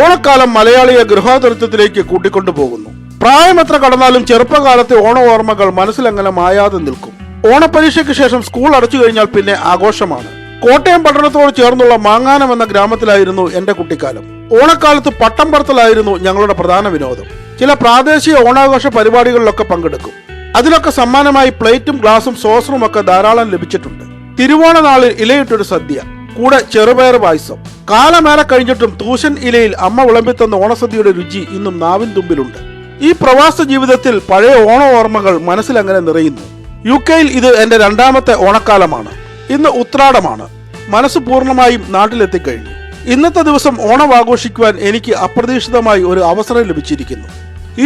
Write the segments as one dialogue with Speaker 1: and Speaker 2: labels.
Speaker 1: ഓണക്കാലം മലയാളിയെ ഗൃഹാതുരത്വത്തിലേക്ക് കൂട്ടിക്കൊണ്ടുപോകുന്നു. പ്രായം എത്ര കടന്നാലും ചെറുപ്പകാലത്തെ ഓണ ഓർമ്മകൾ മനസ്സിലങ്ങനെ മായാതെ നിൽക്കും. ഓണപരീക്ഷയ്ക്ക് ശേഷം സ്കൂൾ അടച്ചു കഴിഞ്ഞാൽ പിന്നെ ആഘോഷമാണ്. കോട്ടയം പട്ടണത്തോട് ചേർന്നുള്ള മാങ്ങാനം എന്ന ഗ്രാമത്തിലായിരുന്നു എന്റെ കുട്ടിക്കാലം. ഓണക്കാലത്ത് പട്ടം പറത്തലായിരുന്നു ഞങ്ങളുടെ പ്രധാന വിനോദം. ചില പ്രാദേശിക ഓണാഘോഷ പരിപാടികളിലൊക്കെ പങ്കെടുക്കും. അതിലൊക്കെ സമ്മാനമായി പ്ലേറ്റും ഗ്ലാസും സോസറും ഒക്കെ ധാരാളം ലഭിച്ചിട്ടുണ്ട്. തിരുവോണ നാളിൽ ഇലയിട്ടൊരു സദ്യ. കൂടെ ചെറുപയർ പായസം. കാലമേറെ കഴിഞ്ഞിട്ടും തൂശൻ ഇലയിൽ അമ്മ വിളമ്പിത്തന്ന ഓണസദ്യയുടെ രുചി ഇന്നും നാവിൻ തുമ്പിലുണ്ട്. ഈ പ്രവാസ ജീവിതത്തിൽ പഴയ ഓണ ഓർമ്മകൾ മനസ്സിൽ അങ്ങനെ നിറയുന്നു. യു കെയിൽ ഇത് എന്റെ രണ്ടാമത്തെ ഓണക്കാലമാണ്. ഇന്ന് ഉത്രാടമാണ്. മനസ്സ് പൂർണമായും നാട്ടിലെത്തിക്കഴിഞ്ഞു. ഇന്നത്തെ ദിവസം ഓണം ആഘോഷിക്കുവാൻ എനിക്ക് അപ്രതീക്ഷിതമായി ഒരു അവസരം ലഭിച്ചിരിക്കുന്നു.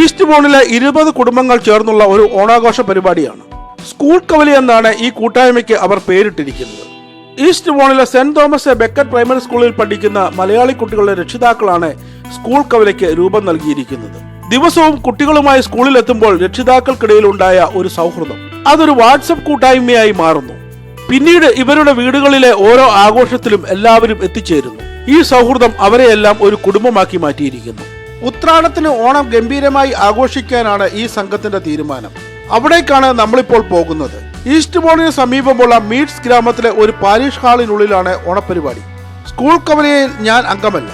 Speaker 1: ഈസ്റ്റ് ബോണിലെ ഇരുപത് കുടുംബങ്ങൾ ചേർന്നുള്ള ഒരു ഓണാഘോഷ പരിപാടിയാണ്. സ്കൂൾ കവലി എന്നാണ് ഈ കൂട്ടായ്മയ്ക്ക് അവർ പേരിട്ടിരിക്കുന്നത്. ഈസ്റ്റ് മോണിലെ സെന്റ് തോമസ് ബെക്കറ്റ് പ്രൈമറി സ്കൂളിൽ പഠിക്കുന്ന മലയാളി കുട്ടികളുടെ രക്ഷിതാക്കളാണ് സ്കൂൾ കവലയ്ക്ക് രൂപം നൽകിയിരിക്കുന്നത്. ദിവസവും കുട്ടികളുമായി സ്കൂളിൽ എത്തുമ്പോൾ രക്ഷിതാക്കൾക്കിടയിൽ ഉണ്ടായ ഒരു സൗഹൃദം. അതൊരു വാട്സപ്പ് കൂട്ടായ്മയായി മാറുന്നു. പിന്നീട് ഇവരുടെ വീടുകളിലെ ഓരോ ആഘോഷത്തിലും എല്ലാവരും എത്തിച്ചേരുന്നു. ഈ സൗഹൃദം അവരെയെല്ലാം ഒരു കുടുംബമാക്കി മാറ്റിയിരിക്കുന്നു. ഉത്രാടത്തിന് ഓണം ഗംഭീരമായി ആഘോഷിക്കാനാണ് ഈ സംഘത്തിന്റെ തീരുമാനം. അവിടേക്കാണ് നമ്മളിപ്പോൾ പോകുന്നത്. ഈസ്റ്റ് ബോണിന് സമീപമുള്ള മീറ്റ്സ് ഗ്രാമത്തിലെ ഒരു പാരീഷ് ഹാളിനുള്ളിലാണ് ഓണപ്പരിപാടി സ്കൂൾ കവലയിൽ ഞാൻ അംഗമല്ല.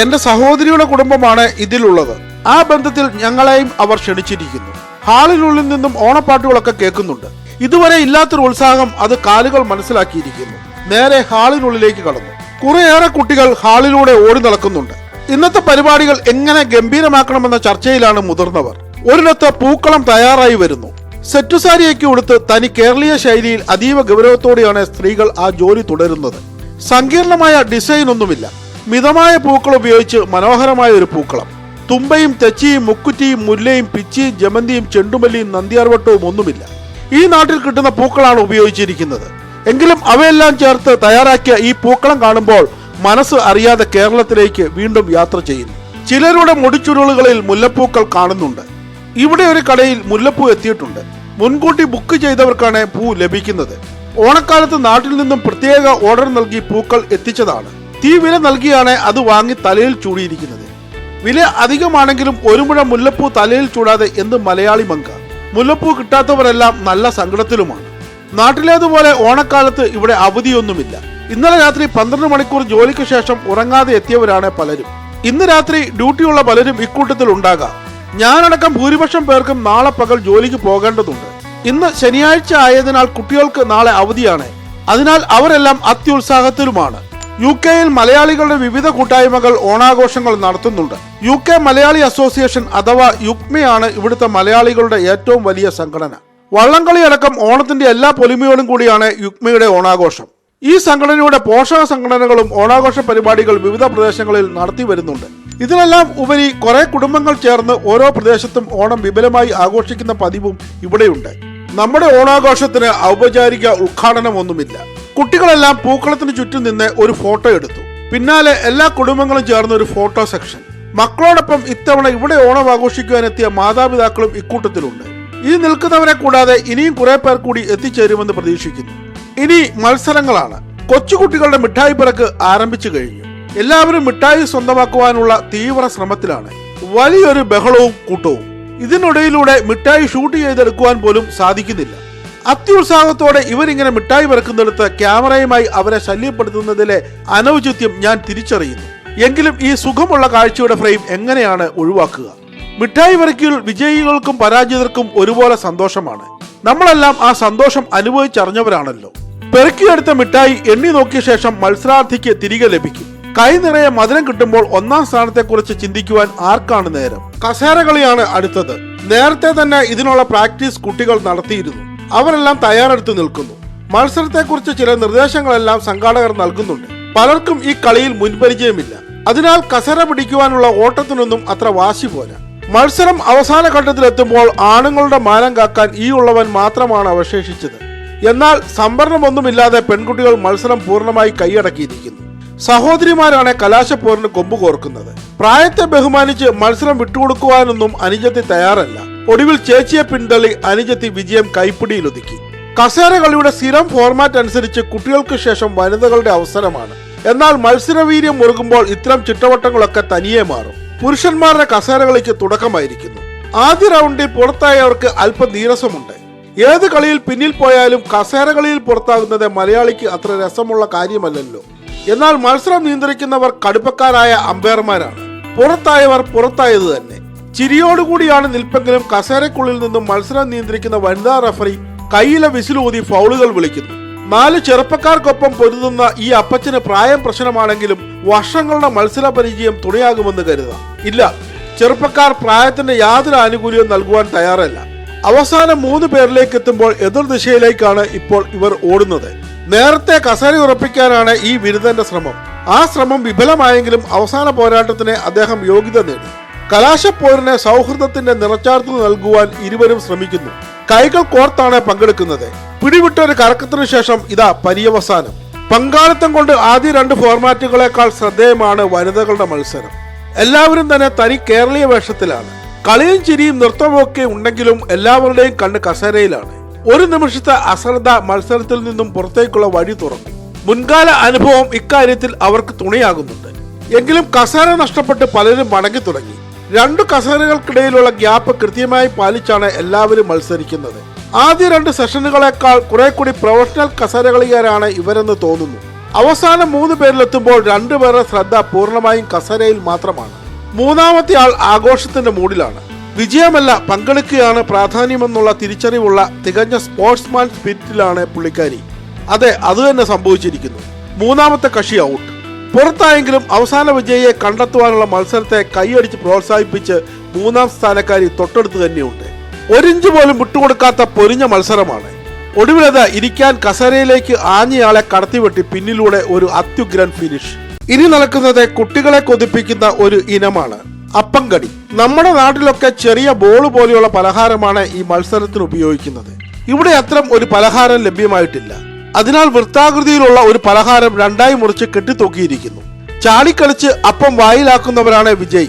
Speaker 1: എന്റെ സഹോദരിയുടെ കുടുംബമാണ് ഇതിലുള്ളത്. ആ ബന്ധത്തിൽ ഞങ്ങളെയും അവർ ക്ഷണിച്ചിരിക്കുന്നു. ഹാളിനുള്ളിൽ നിന്നും ഓണപ്പാട്ടുകളൊക്കെ കേൾക്കുന്നുണ്ട്. ഇതുവരെ ഇല്ലാത്തൊരു ഉത്സാഹം അത് കാലുകൾ മനസ്സിലാക്കിയിരിക്കുന്നു. നേരെ ഹാളിനുള്ളിലേക്ക് കടന്നു. കുറേയേറെ കുട്ടികൾ ഹാളിലൂടെ ഓടി നടക്കുന്നുണ്ട്. ഇന്നത്തെ പരിപാടികൾ എങ്ങനെ ഗംഭീരമാക്കണമെന്ന ചർച്ചയിലാണ് മുതിർന്നവർ. ഒരിടത്ത് പൂക്കളം തയ്യാറായി വരുന്നു. സെറ്റുസാരിയൊക്കെ ഉടുത്ത് തനി കേരളീയ ശൈലിയിൽ അതീവ ഗൗരവത്തോടെയാണ് സ്ത്രീകൾ ആ ജോലി തുടരുന്നത്. സങ്കീർണമായ ഡിസൈൻ ഒന്നുമില്ല മിതമായ പൂക്കൾ ഉപയോഗിച്ച് മനോഹരമായ ഒരു പൂക്കളം. തുമ്പയും തെച്ചിയും മുക്കുറ്റിയും മുല്ലയും പിച്ചിയും ജമന്തിയും ചെണ്ടുമല്ലിയും നന്ദിയാർവട്ടവും ഒന്നുമില്ല. ഈ നാട്ടിൽ കിട്ടുന്ന പൂക്കളാണ് ഉപയോഗിച്ചിരിക്കുന്നത്. എങ്കിലും അവയെല്ലാം ചേർത്ത് തയ്യാറാക്കിയ ഈ പൂക്കളം കാണുമ്പോൾ മനസ്സ് അറിയാതെ കേരളത്തിലേക്ക് വീണ്ടും യാത്ര ചെയ്യുന്നു. ചിലരുടെ മുടിച്ചുരുളുകളിൽ മുല്ലപ്പൂക്കൾ കാണുന്നുണ്ട്. ഇവിടെ ഒരു കടയിൽ മുല്ലപ്പൂ എത്തിയിട്ടുണ്ട്. മുൻകൂട്ടി ബുക്ക് ചെയ്തവർക്കാണ് പൂ ലഭിക്കുന്നത്. ഓണക്കാലത്ത് നാട്ടിൽ നിന്നും പ്രത്യേക ഓർഡർ നൽകി പൂക്കൾ എത്തിച്ചതാണ്. തീ വില നൽകിയാണ് അത് വാങ്ങി തലയിൽ ചൂടിയിരിക്കുന്നത്. വില അധികമാണെങ്കിലും ഒരു മുഴ മുല്ലപ്പൂ തലയിൽ ചൂടാതെ എന്ത് മലയാളി മങ്ക. മുല്ലപ്പൂ കിട്ടാത്തവരെല്ലാം നല്ല സങ്കടത്തിലുമാണ്. നാട്ടിലേതുപോലെ ഓണക്കാലത്ത് ഇവിടെ അവധിയൊന്നുമില്ല. ഇന്നലെ രാത്രി പന്ത്രണ്ട് മണിക്കൂർ ജോലിക്ക് ശേഷം ഉറങ്ങാതെ എത്തിയവരാണ് പലരും. ഇന്ന് രാത്രി ഡ്യൂട്ടിയുള്ള പലരും ഇക്കൂട്ടത്തിൽ ഉണ്ടാകാം ഞാനടക്കം ഭൂരിപക്ഷം പേർക്കും നാളെ പകൽ ജോലിക്ക് പോകേണ്ടതുണ്ട്. ഇന്ന് ശനിയാഴ്ച ആയതിനാൽ കുട്ടികൾക്ക് നാളെ അവധിയാണ്. അതിനാൽ അവരെല്ലാം അത്യുത്സാഹത്തിലുമാണ്. യു കെയിൽ മലയാളികളുടെ വിവിധ കൂട്ടായ്മകൾ ഓണാഘോഷങ്ങൾ നടത്തുന്നുണ്ട്. യു കെ മലയാളി അസോസിയേഷൻ അഥവാ യുക്മയാണ് ഇവിടുത്തെ മലയാളികളുടെ ഏറ്റവും വലിയ സംഘടന. വള്ളംകളി അടക്കം ഓണത്തിന്റെ എല്ലാ പൊലിമയോടും കൂടിയാണ് യുക്മയുടെ ഓണാഘോഷം. ഈ സംഘടനയുടെ പോഷക സംഘടനകളും ഓണാഘോഷ പരിപാടികൾ വിവിധ പ്രദേശങ്ങളിൽ നടത്തി വരുന്നുണ്ട്. ഇതിനെല്ലാം ഉപരി കുറെ കുടുംബങ്ങൾ ചേർന്ന് ഓരോ പ്രദേശത്തും ഓണം വിപുലമായി ആഘോഷിക്കുന്ന പതിവും ഇവിടെയുണ്ട്. നമ്മുടെ ഓണാഘോഷത്തിന് ഔപചാരിക ഉദ്ഘാടനമൊന്നുമില്ല. കുട്ടികളെല്ലാം പൂക്കളത്തിന് ചുറ്റും നിന്ന് ഒരു ഫോട്ടോ എടുത്തു. പിന്നാലെ എല്ലാ കുടുംബങ്ങളും ചേർന്ന് ഒരു ഫോട്ടോ സെക്ഷൻ. മക്കളോടൊപ്പം ഇത്തവണ ഇവിടെ ഓണം ആഘോഷിക്കുവാനെത്തിയ മാതാപിതാക്കളും ഇക്കൂട്ടത്തിലുണ്ട്. ഈ നിൽക്കുന്നവരെ കൂടാതെ ഇനിയും കുറെ പേർ കൂടി എത്തിച്ചേരുമെന്ന് പ്രതീക്ഷിക്കുന്നു. ഇനി മത്സരങ്ങളാണ്. കൊച്ചുകുട്ടികളുടെ മിഠായി പിറക്ക് ആരംഭിച്ചു കഴിഞ്ഞു. എല്ലാവരും മിഠായി സ്വന്തമാക്കുവാനുള്ള തീവ്ര ശ്രമത്തിലാണ്. വലിയൊരു ബഹളവും കൂട്ടവും. ഇതിനിടയിലൂടെ മിഠായി ഷൂട്ട് ചെയ്തെടുക്കുവാൻ പോലും സാധിക്കുന്നില്ല. അത്യുത്സാഹത്തോടെ ഇവരിങ്ങനെ മിഠായി പിറക്കുന്നിടത്ത് ക്യാമറയുമായി അവരെ ശല്യപ്പെടുത്തുന്നതിലെ അനൗചിത്യം ഞാൻ തിരിച്ചറിയുന്നു. എങ്കിലും ഈ സുഖമുള്ള കാഴ്ചയുടെ ഫ്രെയിം എങ്ങനെയാണ് ഒഴിവാക്കുക? മിഠായി വരയ്ക്കിൽ വിജയികൾക്കും പരാജിതർക്കും ഒരുപോലെ സന്തോഷമാണ്. നമ്മളെല്ലാം ആ സന്തോഷം അനുഭവിച്ചറിഞ്ഞവരാണല്ലോ. പെറുക്കിയെടുത്ത മിഠായി എണ്ണി നോക്കിയ ശേഷം മത്സരാർത്ഥിക്ക് തിരികെ ലഭിക്കും. കൈ നിറയെ മധുരം കിട്ടുമ്പോൾ ഒന്നാം സ്ഥാനത്തെക്കുറിച്ച് ചിന്തിക്കുവാൻ ആർക്കാണ് നേരം? കസേര കളിയാണ് അടുത്തത്. നേരത്തെ തന്നെ ഇതിനുള്ള പ്രാക്ടീസ് കുട്ടികൾ നടത്തിയിരുന്നു. അവരെല്ലാം തയ്യാറെടുത്ത് നിൽക്കുന്നു. മത്സരത്തെക്കുറിച്ച് ചില നിർദ്ദേശങ്ങളെല്ലാം സംഘാടകർ നൽകുന്നുണ്ട്. പലർക്കും ഈ കളിയിൽ മുൻപരിചയമില്ല. അതിനാൽ കസേര പിടിക്കുവാനുള്ള ഓട്ടത്തിനൊന്നും അത്ര വാശി പോരാ. മത്സരം അവസാന ഘട്ടത്തിലെത്തുമ്പോൾ ആണുങ്ങളുടെ മാനം കാക്കാൻ ഈ ഉള്ളവൻ മാത്രമാണ് അവശേഷിച്ചത്. എന്നാൽ സംവരണമൊന്നുമില്ലാതെ പെൺകുട്ടികൾ മത്സരം പൂർണമായി കൈയടക്കിയിരിക്കുന്നു. സഹോദരിമാരാണ് കലാശപ്പോരിന് കൊമ്പ് കോർക്കുന്നത്. പ്രായത്തെ ബഹുമാനിച്ച് മത്സരം വിട്ടുകൊടുക്കുവാനൊന്നും അനുജത്തി തയ്യാറല്ല. ഒടുവിൽ ചേച്ചിയെ പിന്തള്ളി അനുജത്തി വിജയം കൈപ്പിടിയിലൊതുക്കി. കസേര കളിയുടെ സ്ഥിരം ഫോർമാറ്റ് അനുസരിച്ച് കുട്ടികൾക്ക് ശേഷം വനിതകളുടെ അവസരമാണ്. എന്നാൽ മത്സരവീര്യം മുറുകുമ്പോൾ ഇത്തരം ചിട്ടവട്ടങ്ങളൊക്കെ തനിയെ മാറും. പുരുഷന്മാരുടെ കസേരകളിക്ക് തുടക്കമായിരിക്കുന്നു. ആദ്യ റൗണ്ടിൽ പുറത്തായവർക്ക് അല്പം നീരസമുണ്ട്. ഏത് കളിയിൽ പിന്നിൽ പോയാലും കസേരകളിയിൽ പുറത്താകുന്നത് മലയാളിക്ക് അത്ര രസമുള്ള കാര്യമല്ലല്ലോ. എന്നാൽ മത്സരം നിയന്ത്രിക്കുന്നവർ കടുപ്പക്കാരായ അമ്പയർമാരാണ്. പുറത്തായവർ പുറത്തായത് തന്നെ. ചിരിയോടുകൂടിയാണ് നിൽപ്പെങ്കിലും കസേരക്കുള്ളിൽ നിന്നും മത്സരം നിയന്ത്രിക്കുന്ന വനിതാ റഫറി കയ്യിലെ വിസിലൂതി ഫൗളുകൾ വിളിക്കുന്നു. നാല് ചെറുപ്പക്കാർക്കൊപ്പം പൊരുതുന്ന ഈ അപ്പച്ചന് പ്രായം പ്രശ്നമാണെങ്കിലും വർഷങ്ങളുടെ മത്സര പരിചയം തുണയാകുമെന്ന് കരുതാം. ഇല്ല ചെറുപ്പക്കാർ പ്രായത്തിന്റെ യാതൊരു ആനുകൂല്യവും നൽകുവാൻ തയ്യാറല്ല. അവസാനം മൂന്ന് പേരിലേക്ക് എത്തുമ്പോൾ എതിർ ദിശയിലേക്കാണ് ഇപ്പോൾ ഇവർ ഓടുന്നത്. നേരത്തെ കസേര ഉറപ്പിക്കാനാണ് ഈ ബിരുദന്റെ ശ്രമം. ആ ശ്രമം വിഫലമായെങ്കിലും അവസാന പോരാട്ടത്തിന് അദ്ദേഹം യോഗ്യത നേടി. കലാശപ്പോരിന് സൗഹൃദത്തിന്റെ നിറച്ചാർത്ത് നൽകുവാൻ ഇരുവരും ശ്രമിക്കുന്നു. കൈകൾ കോർത്താണ് പങ്കെടുക്കുന്നത്. പിടിവിട്ട ഒരു കറക്കത്തിനു ശേഷം ഇതാ പര്യവസാനം. പങ്കാളിത്തം കൊണ്ട് ആദ്യ രണ്ട് ഫോർമാറ്റുകളെക്കാൾ ശ്രദ്ധേയമാണ് വനിതകളുടെ മത്സരം. എല്ലാവരും തന്നെ തനി കേരളീയ വേഷത്തിലാണ്. കളിയും ചിരിയും നൃത്തമൊക്കെ ഉണ്ടെങ്കിലും എല്ലാവരുടെയും കണ്ണ് കസേരയിലാണ്. ഒരു നിമിഷത്തെ അശ്രദ്ധ മത്സരത്തിൽ നിന്നും പുറത്തേക്കുള്ള വഴി തുറന്നു. മുൻകാല അനുഭവം ഇക്കാര്യത്തിൽ അവർക്ക് തുണയാകുന്നുണ്ട്. എങ്കിലും കസേര നഷ്ടപ്പെട്ട് പലരും മടങ്ങി തുടങ്ങി. രണ്ട് കസേരകൾക്കിടയിലുള്ള ഗ്യാപ്പ് കൃത്യമായി പാലിച്ചാണ് എല്ലാവരും മത്സരിക്കുന്നത്. ആദ്യ രണ്ട് സെഷനുകളെക്കാൾ കുറെ കൂടി പ്രൊഫഷണൽ കസേരകളിക്കാരാണ് ഇവരെന്ന് തോന്നുന്നു. അവസാന മൂന്ന് പേരിലെത്തുമ്പോൾ രണ്ടുപേരുടെ ശ്രദ്ധ പൂർണമായും കസേരയിൽ മാത്രമാണ്. മൂന്നാമത്തെ ആൾ ആഘോഷത്തിന്റെ മൂഡിലാണ് വിജയമല്ല പങ്കെടുക്കുകയാണ് പ്രാധാന്യമെന്നുള്ള തിരിച്ചറിവുള്ള തികഞ്ഞ സ്പോർട്സ്മാൻ സ്പിരിറ്റിലാണ് പുള്ളിക്കാരി. അതെ അത് തന്നെ സംഭവിച്ചിരിക്കുന്നു. മൂന്നാമത്തെ കക്ഷി ഔട്ട് പുറത്തായെങ്കിലും അവസാന വിജയിയെ കണ്ടെത്തുവാനുള്ള മത്സരത്തെ കൈയടിച്ച് പ്രോത്സാഹിപ്പിച്ച് മൂന്നാം സ്ഥാനക്കാരി തൊട്ടടുത്ത് തന്നെയുണ്ട്. ഒരിഞ്ച് പോലും വിട്ടുകൊടുക്കാത്ത പൊരിഞ്ഞ മത്സരമാണ്. ഒടുവിലത് ഇരിക്കാൻ കസരയിലേക്ക് ആഞ്ഞയാളെ കടത്തിവെട്ടി പിന്നിലൂടെ ഒരു അത്യുഗ്രൻ ഫിനിഷ് ഇനി നടക്കുന്നത് കുട്ടികളെ കൊതിപ്പിക്കുന്ന ഒരു ഇനമാണ്. അപ്പംകടി. നമ്മുടെ നാട്ടിലൊക്കെ ചെറിയ ബോൾ പോലെയുള്ള പലഹാരമാണ് ഈ മത്സരത്തിന് ഉപയോഗിക്കുന്നത്. ഇവിടെ അത്തരം ഒരു പലഹാരം ലഭ്യമായിട്ടില്ല. അതിനാൽ വൃത്താകൃതിയിലുള്ള ഒരു പലഹാരം രണ്ടായി മുറിച്ച് കെട്ടിത്തൂക്കിയിരിക്കുന്നു. ചാടിക്കളിച്ച് അപ്പം വായിലാക്കുന്നവരാണ് വിജയ്.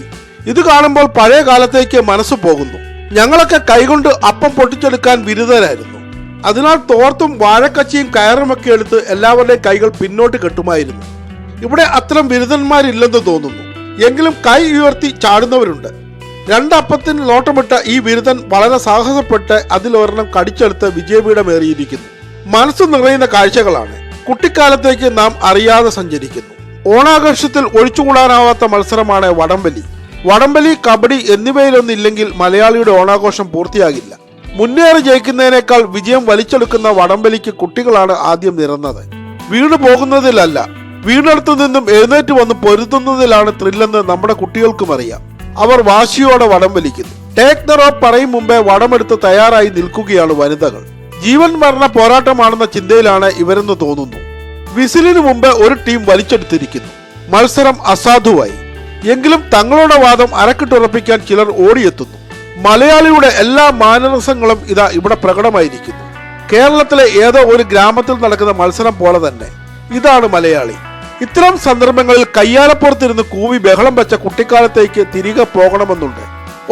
Speaker 1: ഇത് കാണുമ്പോൾ പഴയ കാലത്തേക്ക് മനസ്സ് പോകുന്നു. ഞങ്ങളൊക്കെ കൈകൊണ്ട് അപ്പം പൊട്ടിച്ചെടുക്കാൻ ബിരുദരായിരുന്നു അതിനാൽ തോർത്തും വാഴക്കച്ചിയും കയറുമൊക്കെ എടുത്ത് എല്ലാവരുടെയും കൈകൾ പിന്നോട്ട് കെട്ടുമായിരുന്നു. ഇവിടെ അത്തരം ബിരുദന്മാരില്ലെന്ന് തോന്നുന്നു. എങ്കിലും കൈ ഉയർത്തി ചാടുന്നവരുണ്ട്. രണ്ടപ്പത്തിന് നോട്ടമിട്ട ഈ ബിരുദൻ വളരെ സാഹസപ്പെട്ട് അതിലൊരെണ്ണം കടിച്ചെടുത്ത് വിജയപീഠമേറിയിരിക്കുന്നു. മനസ്സ് നിറയുന്ന കാഴ്ചകളാണ്. കുട്ടിക്കാലത്തേക്ക് നാം അറിയാതെ സഞ്ചരിക്കുന്നു. ഓണാഘോഷത്തിൽ ഒഴിച്ചുകൂടാനാവാത്ത മത്സരമാണ് വടംവലി. വടംവലി കബഡി എന്നിവയിലൊന്നില്ലെങ്കിൽ മലയാളിയുടെ ഓണാഘോഷം പൂർത്തിയാകില്ല. മുന്നേറി ജയിക്കുന്നതിനേക്കാൾ വിജയം വലിച്ചെടുക്കുന്ന വടംവലിക്ക് കുട്ടികളാണ് ആദ്യം നിറന്നത് വീണു പോകുന്നതിലല്ല വീണെടുത്തു നിന്നും എഴുന്നേറ്റ് വന്ന് പൊരുത്തുന്നതിലാണ് ത്രില്ലെന്ന് നമ്മുടെ കുട്ടികൾക്കും അറിയാം. അവർ വാശിയോടെ വടം വലിക്കുന്നു. ടേക്ക് ദ റോപ്പ് പറയും മുമ്പേ വടമെടുത്ത് തയ്യാറായി നിൽക്കുകയാണ് വനിതകൾ. ജീവൻ മരണ പോരാട്ടമാണെന്ന ചിന്തയിലാണ് ഇവരെന്ന് തോന്നുന്നു. വിസിലിനു മുമ്പ് ഒരു ടീം വലിച്ചെടുത്തിരിക്കുന്നു. മത്സരം അസാധുവായി. എങ്കിലും തങ്ങളുടെ വാദം അരക്കിട്ടുറപ്പിക്കാൻ ചിലർ ഓടിയെത്തുന്നു. മലയാളിയുടെ എല്ലാ മാനരസങ്ങളും ഇതാ ഇവിടെ പ്രകടമായിരിക്കുന്നു. കേരളത്തിലെ ഏതോ ഒരു ഗ്രാമത്തിൽ നടക്കുന്ന മത്സരം പോലെ തന്നെ. ഇതാണ് മലയാളി. ഇത്തരം സന്ദർഭങ്ങളിൽ കയ്യാലപ്പുറത്തിരുന്ന് കൂവി ബഹളം വെച്ച കുട്ടിക്കാലത്തേക്ക് തിരികെ പോകണമെന്നുണ്ട്.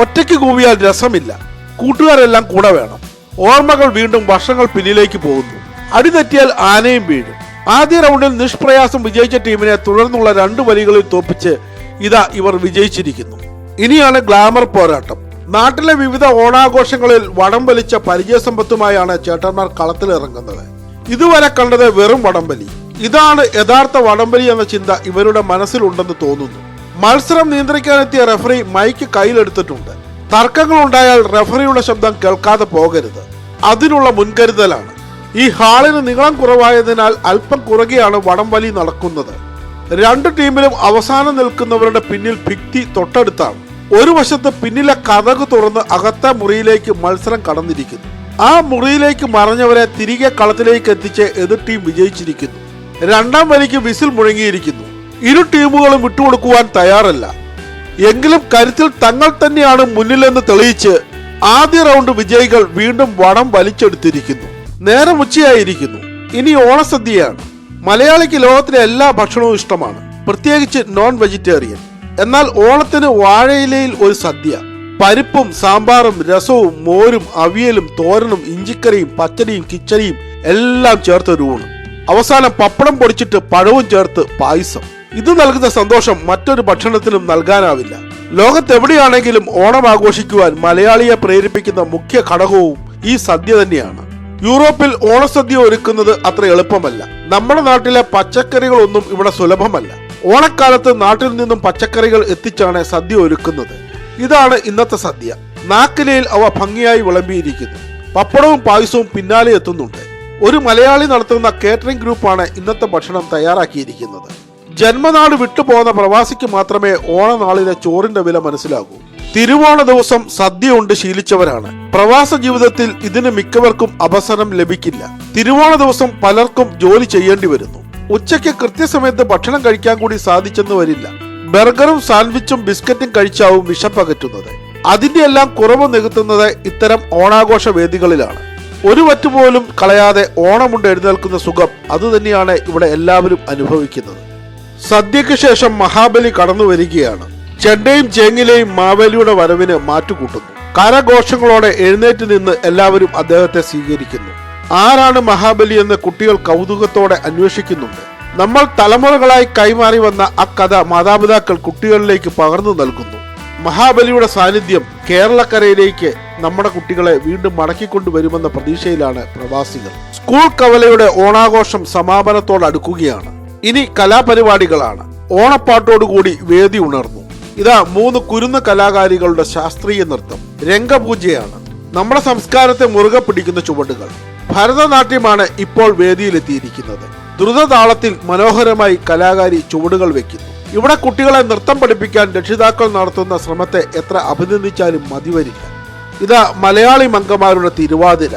Speaker 1: ഒറ്റയ്ക്ക് കൂവിയാൽ രസമില്ല. കൂട്ടുകാരെല്ലാം കൂടെ വേണം. ഓർമ്മകൾ വീണ്ടും വർഷങ്ങൾ പിന്നിലേക്ക് പോകുന്നു. അടിതെറ്റിയാൽ ആനയും വീഴും. ആദ്യ റൗണ്ടിൽ നിഷ്പ്രയാസം വിജയിച്ച ടീമിനെ തുടർന്നുള്ള രണ്ട് വരികളിൽ തോപ്പിച്ച് ഇതാ ഇവർ വിജയിച്ചിരിക്കുന്നു. ഇനിയാണ് ഗ്ലാമർ പോരാട്ടം. നാട്ടിലെ വിവിധ ഓണാഘോഷങ്ങളിൽ വടം വലിച്ച പരിചയസമ്പത്തുമായാണ് ചേട്ടന്മാർ കളത്തിലിറങ്ങുന്നത്. ഇതുവരെ കണ്ടത് വെറും വടംവലി ഇതാണ് യഥാർത്ഥ വടംവലി എന്ന ചിന്ത ഇവരുടെ മനസ്സിലുണ്ടെന്ന് തോന്നുന്നു. മത്സരം നിയന്ത്രിക്കാനെത്തിയ റെഫറി മൈക്ക് കയ്യിലെടുത്തിട്ടുണ്ട്. തർക്കങ്ങൾ ഉണ്ടായാൽ റഫറിയുടെ ശബ്ദം കേൾക്കാതെ പോകരുത്. അതിനുള്ള മുൻകരുതലാണ്. ഈ ഹാളിന് നീളം കുറവായതിനാൽ അല്പം കുറകെയാണ് വടംവലി നടക്കുന്നത്. രണ്ട് ടീമിലും അവസാനം നിൽക്കുന്നവരുടെ പിന്നിൽ ഭിക്തി തൊട്ടടുത്താണ്. ഒരു വശത്ത് പിന്നിലെ കഥക് തുറന്ന് അകത്തെ മുറിയിലേക്ക് മത്സരം കടന്നിരിക്കുന്നു. ആ മുറിയിലേക്ക് മറഞ്ഞവരെ തിരികെ കളത്തിലേക്ക് എത്തിച്ച് എതിർ ടീം വിജയിച്ചിരിക്കുന്നു. രണ്ടാം വരിക്ക് വിസിൽ മുഴങ്ങിയിരിക്കുന്നു. ഇരു ടീമുകളും വിട്ടുകൊടുക്കുവാൻ തയ്യാറല്ല. എങ്കിലും കരുത്തിൽ തങ്ങൾ തന്നെയാണ് മുന്നിലെന്ന് തെളിയിച്ച് ആദ്യ റൗണ്ട് വിജയികൾ വീണ്ടും വടം വലിച്ചെടുത്തിരിക്കുന്നു. നേരം ഉച്ചയായിരിക്കുന്നു. ഇനി ഓണസദ്യയാണ്. മലയാളിക്ക് ലോകത്തിലെ എല്ലാ ഭക്ഷണവും ഇഷ്ടമാണ്. പ്രത്യേകിച്ച് നോൺ വെജിറ്റേറിയൻ എന്നാൽ ഓണത്തിന് വാഴയിലയിൽ ഒരു സദ്യ. പരിപ്പും സാമ്പാറും രസവും മോരും അവിയലും തോരനും ഇഞ്ചിക്കറിയും പച്ചടിയും കിച്ചടിയും എല്ലാം ചേർത്തൊരു ഊണ്. അവസാനം പപ്പടം പൊടിച്ചിട്ട് പഴവും ചേർത്ത് പായസം. ഇത് നൽകുന്ന സന്തോഷം മറ്റൊരു ഭക്ഷണത്തിനും നൽകാനാവില്ല. ലോകത്തെവിടെയാണെങ്കിലും ഓണം ആഘോഷിക്കുവാൻ മലയാളിയെ പ്രേരിപ്പിക്കുന്ന മുഖ്യ ഘടകവും ഈ സദ്യ തന്നെയാണ്. യൂറോപ്പിൽ ഓണസദ്യ ഒരുക്കുന്നത് അത്ര എളുപ്പമല്ല. നമ്മുടെ നാട്ടിലെ പച്ചക്കറികളൊന്നും ഇവിടെ സുലഭമല്ല. ഓണക്കാലത്ത് നാട്ടിൽ നിന്നും പച്ചക്കറികൾ എത്തിച്ചാണ് സദ്യ ഒരുക്കുന്നത്. ഇതാണ് ഇന്നത്തെ സദ്യ. നാക്കിലയിൽ അവ ഭംഗിയായി വിളമ്പിയിരിക്കുന്നു. പപ്പടവും പായസവും പിന്നാലെ എത്തുന്നുണ്ട്. ഒരു മലയാളി നടത്തുന്ന കേറ്ററിംഗ് ഗ്രൂപ്പാണ് ഇന്നത്തെ ഭക്ഷണം തയ്യാറാക്കിയിരിക്കുന്നത്. ജന്മനാട് വിട്ടുപോകുന്ന പ്രവാസിക്ക് മാത്രമേ ഓണനാളിലെ ചോറിന്റെ വില മനസ്സിലാകൂ. തിരുവോണ ദിവസം സദ്യ ഉണ്ട് ശീലിച്ചവരാണ്. പ്രവാസ ജീവിതത്തിൽ ഇതിന് മിക്കവർക്കും അവസരം ലഭിക്കില്ല. തിരുവോണ ദിവസം പലർക്കും ജോലി ചെയ്യേണ്ടി വരുന്നു. ഉച്ചയ്ക്ക് കൃത്യസമയത്ത് ഭക്ഷണം കഴിക്കാൻ കൂടി സാധിച്ചെന്ന് വരില്ല. ബർഗറും സാൻഡ്വിച്ചും ബിസ്ക്കറ്റും കഴിച്ചാവും വിഷപ്പകറ്റുന്നത് അതിന്റെ എല്ലാം കുറവ് നികത്തുന്നത് ഇത്തരം ഓണാഘോഷ വേദികളിലാണ്. ഒരു വറ്റ് പോലും കളയാതെ ഓണമുണ്ട് എഴുന്നേൽക്കുന്ന സുഖം അതുതന്നെയാണ് ഇവിടെ എല്ലാവരും അനുഭവിക്കുന്നത്. സദ്യയ്ക്ക് ശേഷം മഹാബലി കടന്നു വരികയാണ്. ചെണ്ടയും ചേങ്ങിലെയും മാവേലിയുടെ വരവിന് മാറ്റുകൂട്ടുന്നു. കരഘോഷങ്ങളോടെ എഴുന്നേറ്റ് നിന്ന് എല്ലാവരും അദ്ദേഹത്തെ സ്വീകരിക്കുന്നു. ആരാണ് മഹാബലി എന്ന് കുട്ടികൾ കൗതുകത്തോടെ അന്വേഷിക്കുന്നുണ്ട്. നമ്മൾ തലമുറകളായി കൈമാറി വന്ന ആ കഥ മാതാപിതാക്കൾ കുട്ടികളിലേക്ക് പകർന്നു നൽകുന്നു. മഹാബലിയുടെ സാന്നിധ്യം കേരളക്കരയിലേക്ക് നമ്മുടെ കുട്ടികളെ വീണ്ടും മടക്കിക്കൊണ്ടുവരുമെന്ന പ്രതീക്ഷയിലാണ് പ്രവാസികൾ. സ്കൂൾ കവലയുടെ ഓണാഘോഷം സമാപനത്തോടടുക്കുകയാണ് ഇനി കലാപരിപാടികളാണ്. ഓണപ്പാട്ടോടുകൂടി വേദി ഉണർന്നു. ഇതാ മൂന്ന് കുരുന്ന കലാകാരികളുടെ ശാസ്ത്രീയ നൃത്തം. രംഗപൂജയാണ്. നമ്മുടെ സംസ്കാരത്തെ മുറുകെ പിടിക്കുന്ന ചുവടുകൾ. ഭരതനാട്യമാണ് ഇപ്പോൾ വേദിയിലെത്തിയിരിക്കുന്നത്. ദ്രുതതാളത്തിൽ മനോഹരമായി കലാകാരി ചുവടുകൾ വെക്കുന്നു. ഇവിടെ കുട്ടികളെ നൃത്തം പഠിപ്പിക്കാൻ രക്ഷിതാക്കൾ നടത്തുന്ന ശ്രമത്തെ എത്ര അഭിനന്ദിച്ചാലും മതിവരില്ല. ഇതാ മലയാളി മംഗമാരുടെ തിരുവാതിര.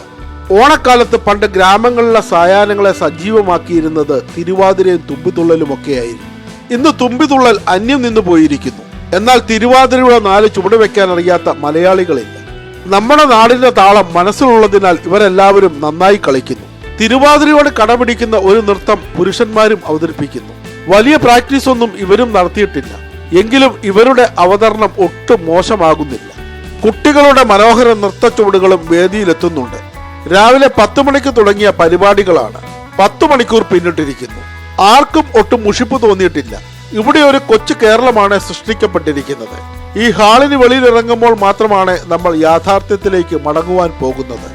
Speaker 1: ഓണക്കാലത്ത് പണ്ട് ഗ്രാമങ്ങളിലെ സായാഹ്നങ്ങളെ സജീവമാക്കിയിരുന്നത് തിരുവാതിരയും തുമ്പിത്തുള്ളലും ഒക്കെയായിരുന്നു ഇന്ന് തുമ്പിതുള്ളൽ അന്യം നിന്നു പോയിരിക്കുന്നു. എന്നാൽ തിരുവാതിരയുടെ നാല് ചുവട് വെക്കാൻ അറിയാത്ത മലയാളികളില്ല. നമ്മുടെ നാടിന്റെ താളം മനസ്സിലുള്ളതിനാൽ ഇവരെല്ലാവരും നന്നായി കളിക്കുന്നു. തിരുവാതിരയോട് കടപിടിക്കുന്ന ഒരു നൃത്തം പുരുഷന്മാരും അവതരിപ്പിക്കുന്നു. വലിയ പ്രാക്ടീസ് ഒന്നും ഇവരും നടത്തിയിട്ടില്ല. എങ്കിലും ഇവരുടെ അവതരണം ഒട്ടും മോശമാകുന്നില്ല. കുട്ടികളുടെ മനോഹര നൃത്ത ചുവടുകളും വേദിയിലെത്തുന്നുണ്ട്. രാവിലെ പത്ത് മണിക്ക് തുടങ്ങിയ പരിപാടികളാണ് പത്തു മണിക്കൂർ പിന്നിട്ടിരിക്കുന്നു. ആർക്കും ഒട്ടും മുഷിപ്പ് തോന്നിയിട്ടില്ല. ഇവിടെ ഒരു കൊച്ചു കേരളമാണ് സൃഷ്ടിക്കപ്പെട്ടിരിക്കുന്നത്. ഈ ഹാളിന് വെളിയിലിറങ്ങുമ്പോൾ മാത്രമാണ് നമ്മൾ യാഥാർത്ഥ്യത്തിലേക്ക് മടങ്ങുവാൻ പോകുന്നത്.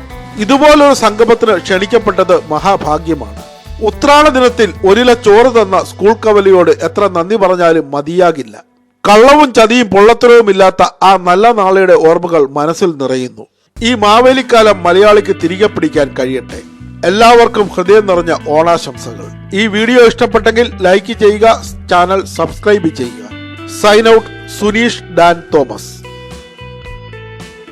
Speaker 1: ഇതുപോലൊരു സംഗമത്തിന് ക്ഷണിക്കപ്പെട്ടത് മഹാഭാഗ്യമാണ്. ഉത്രാട ദിനത്തിൽ ഒരില ചോറ് തന്ന സ്കൂൾ കവലിയോട് എത്ര നന്ദി പറഞ്ഞാലും മതിയാകില്ല. കള്ളവും ചതിയും പൊള്ളത്തരവും ഇല്ലാത്ത ആ നല്ല നാളെയുടെ ഓർമ്മകൾ മനസ്സിൽ നിറയുന്നു. ഈ മാവേലിക്കാലം മലയാളിക്ക് തിരികെ പിടിക്കാൻ കഴിയട്ടെ. എല്ലാവർക്കും ഹൃദയം നിറഞ്ഞ ഓണാശംസകൾ. ഈ വീഡിയോ ഇഷ്ടപ്പെട്ടെങ്കിൽ ലൈക്ക് ചെയ്യുക ചാനൽ സബ്സ്ക്രൈബ് ചെയ്യുക. Sign out Suneesh Dan Thomas.